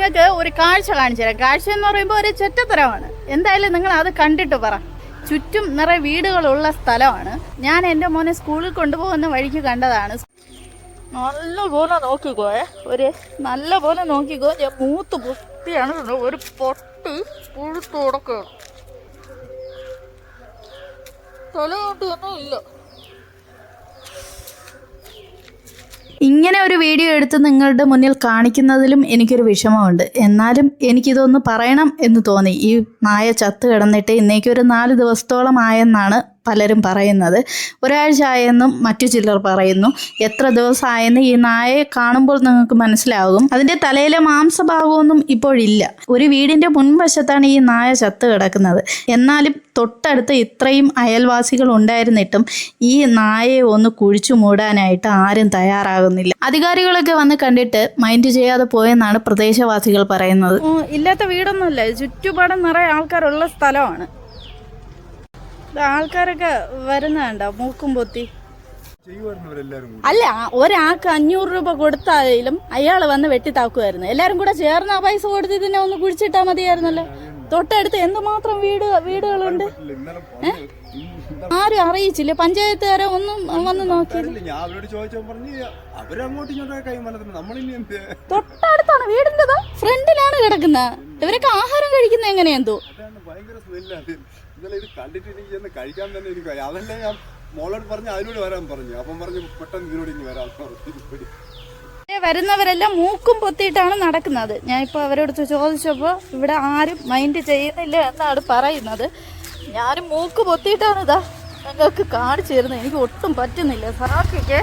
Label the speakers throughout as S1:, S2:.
S1: നിങ്ങൾക്ക് ഒരു കാഴ്ച കാണിച്ചു തരാം. കാഴ്ച എന്ന് പറയുമ്പോൾ ഒരു ചെറ്റത്തരമാണ്. എന്തായാലും നിങ്ങൾ അത് കണ്ടിട്ട് പറ. ചുറ്റും നിറയെ വീടുകളുള്ള സ്ഥലമാണ്. ഞാൻ എന്റെ മോനെ സ്കൂളിൽ കൊണ്ടുപോകുന്ന വഴിക്ക് കണ്ടതാണ്. നല്ല പോലെ നോക്കിക്കോ ഒരു നല്ല പോലെ നോക്കിക്കോ. ഞാൻ മൂത്ത് പൊട്ടിയാണ് ഒരു പൊട്ടി പുഴുത്ത് കൊടുക്കുകയാണ് ഒന്നും ഇല്ല. ഇങ്ങനെ ഒരു വീഡിയോ എടുത്ത് നിങ്ങളുടെ മുന്നിൽ കാണിക്കുന്നതിലും എനിക്കൊരു വിഷമമുണ്ട്. എന്നാലും എനിക്കിതൊന്ന് പറയണം എന്ന് തോന്നി. ഈ നായ ചത്ത് കിടന്നിട്ട് ഇന്നേക്കൊരു നാല് ദിവസത്തോളം ആയെന്നാണ് പലരും പറയുന്നത്. ഒരാഴ്ച ആയെന്നും മറ്റു ചിലർ പറയുന്നു. എത്ര ദിവസമായെന്ന് ഈ നായയെ കാണുമ്പോൾ നിങ്ങൾക്ക് മനസ്സിലാകും. അതിന്റെ തലയിലെ മാംസഭാഗമൊന്നും ഇപ്പോഴില്ല. ഒരു വീടിന്റെ മുൻവശത്താണ് ഈ നായ ചത്ത് കിടക്കുന്നത്. എന്നാലും തൊട്ടടുത്ത് ഇത്രയും അയൽവാസികൾ ഉണ്ടായിരുന്നിട്ടും ഈ നായയെ ഒന്ന് കുഴിച്ചു മൂടാനായിട്ട് ആരും തയ്യാറാകുന്നില്ല. അധികാരികളൊക്കെ വന്ന് കണ്ടിട്ട് മൈൻഡ് ചെയ്യാതെ പോയെന്നാണ് പ്രദേശവാസികൾ പറയുന്നത്. ഇല്ലാത്ത വീടൊന്നുമല്ല. ചുറ്റുപാടും നിറയെ ആൾക്കാരുള്ള സ്ഥലമാണ്. ആൾക്കാരൊക്കെ വരുന്നുണ്ടോ മൂക്കും പൊത്തി. അല്ല ഒരാൾക്ക് അഞ്ഞൂറ് രൂപ കൊടുത്തായാലും അയാൾ വന്ന് വെട്ടിത്താക്കുമായിരുന്നു എല്ലാരും കൂടെ ചേർന്ന് ആ പൈസ കൊടുത്ത് ഇതിനെ ഒന്ന് കുഴിച്ചിട്ടാ മതിയായിരുന്നല്ലോ. തൊട്ടടുത്ത് എന്തുമാത്രം വീട് വീടുകളുണ്ട്? ആരും അറിയിച്ചില്ല. പഞ്ചായത്തുകാരെ ഒന്നും വന്ന് നോക്കിയില്ല. തൊട്ടടുത്താണ് വീടിന്റെതാ. ഫ്രണ്ടിലാണ് കിടക്കുന്നത്. ഇവരൊക്കെ ആഹാരം കഴിക്കുന്നത് എങ്ങനെയെന്തോ
S2: കഴിക്കാൻ തന്നെ എനിക്ക്. അതല്ലേ ഞാൻ മോളോട് പറഞ്ഞു വരാൻ പറഞ്ഞു. അപ്പം പറഞ്ഞു പെട്ടെന്ന് ഇതിലൂടെ ഇനി വരാൻ പറഞ്ഞു.
S1: വരുന്നവരെല്ലാം മൂക്കും പൊത്തിയിട്ടാണ് നടക്കുന്നത്. ഞാൻ ഇപ്പൊ അവരോട് ചോദിച്ചപ്പോൾ ഇവിടെ ആരും മൈൻഡ് ചെയ്യുന്നില്ല എന്നാണ് പറയുന്നത്. ഞാനും മൂക്ക് പൊത്തിയിട്ടാണ് ഇതാ ഞങ്ങൾക്ക് കാണിച്ചു തരുന്നത്. എനിക്ക് ഒട്ടും പറ്റുന്നില്ല. സാക്ഷിക്ക്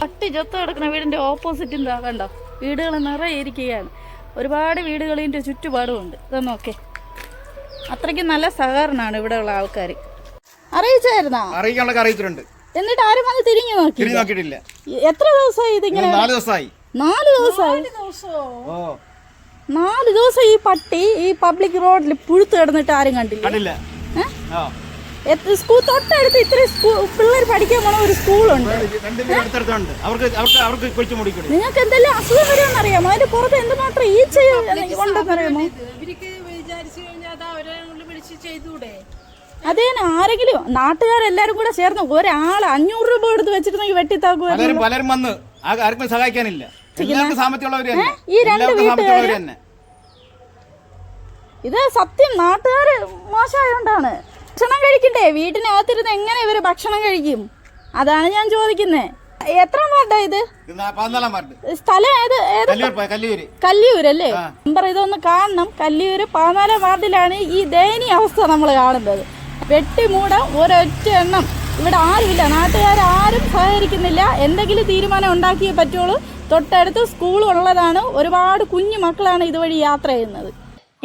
S1: പട്ടി ചത്ത് കിടക്കുന്ന വീടിന്റെ ഓപ്പോസിറ്റ് എന്താ കണ്ടോ? വീടുകൾ നിറയെ ഇരിക്കുകയാണ്. ഒരുപാട് വീടുകൾ ഇതിന്റെ ചുറ്റുപാടും ഉണ്ട്. ഇതാ നോക്കേ. അത്രയ്ക്ക് നല്ല സഹകരണമാണ് ഇവിടെ ഉള്ള ആൾക്കാർ അറിയിച്ചായിരുന്നോ?
S3: അറിയിക്കാനുള്ള അറിയിച്ചിട്ടുണ്ട്.
S1: എന്നിട്ട് ആരും വന്ന് തിരിഞ്ഞു നോക്കി
S3: തിരിഞ്ഞു നോക്കിയിട്ടില്ല.
S1: എത്ര ദിവസമായി ഇതിങ്ങനെ
S3: നാല് ദിവസമായി.
S1: നാല് ദിവസമായി?
S3: ഓ.
S1: നാല് ദിവസം ഈ പട്ടി ഈ പബ്ലിക് റോഡിൽ പുഴുത്ത് കിടന്നിട്ട് ആരും കണ്ടില്ല.
S3: കണ്ടില്ല. ആ.
S1: എത്ര സ്കൂൾ തൊട്ടടുത്ത് ഇത്രയും സ്കൂൾ പിള്ളേർ പഠിക്കാൻ പോണ ഒരു സ്കൂളുണ്ട്. നിങ്ങൾക്ക് എന്തെല്ലാം അസുഖം വരുമെന്ന് അറിയാമോ? അതിന്റെ പുറത്ത് എന്തുമാത്രം ഈ ഉണ്ടെന്ന് അറിയാമോ
S4: ഇവർക്ക് വിചാരിച്ചു കഴിഞ്ഞാൽ അത് അവരെ കൊണ്ട് പിടിച്ച്
S1: അതേ ആരെങ്കിലും നാട്ടുകാരെല്ലാരും കൂടെ ചേർന്ന് ഒരാൾ അഞ്ഞൂറ് രൂപ എടുത്ത് വെച്ചിട്ടുണ്ടെങ്കിൽ വെട്ടിത്താക്കുമായിരുന്നു.
S3: പലരും പലരും വന്ന് ആ- ആർക്കും സഹായിക്കാനില്ല.
S1: ഈ രണ്ട് വീട്ടുകാര് ഇത് സത്യം നാട്ടുകാര് മോശമായോണ്ടാണ്. ഭക്ഷണം കഴിക്കണ്ടേ? വീട്ടിനകത്തിരുന്ന് എങ്ങനെ ഇവർ ഭക്ഷണം കഴിക്കും? അതാണ് ഞാൻ ചോദിക്കുന്നത് എത്ര വാർഡാ ഇത്? സ്ഥലം ഏത് ഏത് കല്ലിയൂര് അല്ലേ? നമ്പർ ഇതൊന്ന് കാണണം. കല്ലിയൂര് പതിനാലാം വാർഡിലാണ് ഈ ദയനീയ അവസ്ഥ നമ്മൾ കാണുന്നത്. വെട്ടിമൂടം ഒരൊറ്റ എണ്ണം. ഇവിടെ ആരുമില്ല. നാട്ടുകാരും സഹകരിക്കുന്നില്ല. എന്തെങ്കിലും തീരുമാനം ഉണ്ടാക്കിയേ പറ്റുള്ളൂ. തൊട്ടടുത്ത് സ്കൂളുള്ളതാണ്. ഒരുപാട് കുഞ്ഞു മക്കളാണ് ഇതുവഴി യാത്ര ചെയ്യുന്നത്.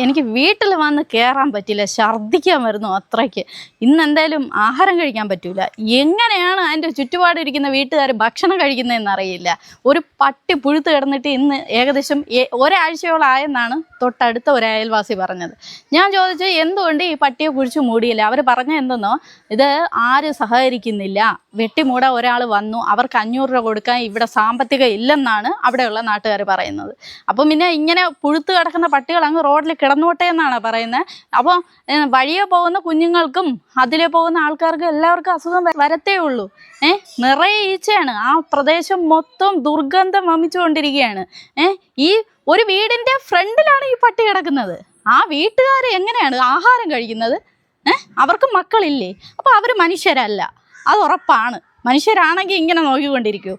S1: എനിക്ക് വീട്ടിൽ വന്ന് കയറാൻ പറ്റില്ല. ഛർദ്ദിക്കാൻ വരുന്നു അത്രയ്ക്ക്. ഇന്ന് എന്തായാലും ആഹാരം കഴിക്കാൻ പറ്റൂല. എങ്ങനെയാണ് അതിന്റെ ചുറ്റുപാടിരിക്കുന്ന വീട്ടുകാർ ഭക്ഷണം കഴിക്കുന്നതെന്ന് അറിയില്ല ഒരു പട്ടി പുഴുത്ത് കിടന്നിട്ട് ഇന്ന് ഏകദേശം ഒരാഴ്ചയോളായെന്നാണ് തൊട്ടടുത്ത ഒരു അയൽവാസി പറഞ്ഞത്. ഞാൻ ചോദിച്ചു എന്തുകൊണ്ട് ഈ പട്ടിയെ കുഴിച്ച് മൂടിയില്ല? അവർ പറഞ്ഞ എന്തെന്നോ ഇത് ആരും സഹകരിക്കുന്നില്ല. വെട്ടിമൂടാൻ ഒരാൾ വന്നു അവർക്ക് അഞ്ഞൂറ് രൂപ കൊടുക്കാൻ ഇവിടെ സാമ്പത്തികം ഇല്ലെന്നാണ് അവിടെയുള്ള നാട്ടുകാർ പറയുന്നത്. അപ്പം പിന്നെ ഇങ്ങനെ പുഴുത്ത് കിടക്കുന്ന പട്ടികൾ അങ്ങ് റോഡിൽ കിടന്നോട്ടെ എന്നാണ് പറയുന്നത്. അപ്പോൾ ഏഹ്, വഴിയെ പോകുന്ന കുഞ്ഞുങ്ങൾക്കും അതിലെ പോകുന്ന ആൾക്കാർക്കും എല്ലാവർക്കും അസുഖം വരത്തേ ഉള്ളൂ. ഏ നിറയെ ഈച്ചയാണ്. ആ പ്രദേശം മൊത്തം ദുർഗന്ധം വമിച്ചുകൊണ്ടിരിക്കുകയാണ്. ഏ ഈ ഒരു വീടിന്റെ ഫ്രണ്ടിലാണ് ഈ പട്ടി കിടക്കുന്നത്. ആ വീട്ടുകാർ എങ്ങനെയാണ് ആഹാരം കഴിക്കുന്നത്? ഏ അവർക്ക് മക്കളില്ലേ? അപ്പോൾ അവർ മനുഷ്യരല്ല. അത് ഉറപ്പാണ്. മനുഷ്യരാണെങ്കിൽ ഇങ്ങനെ നോക്കിക്കൊണ്ടിരിക്കൂ.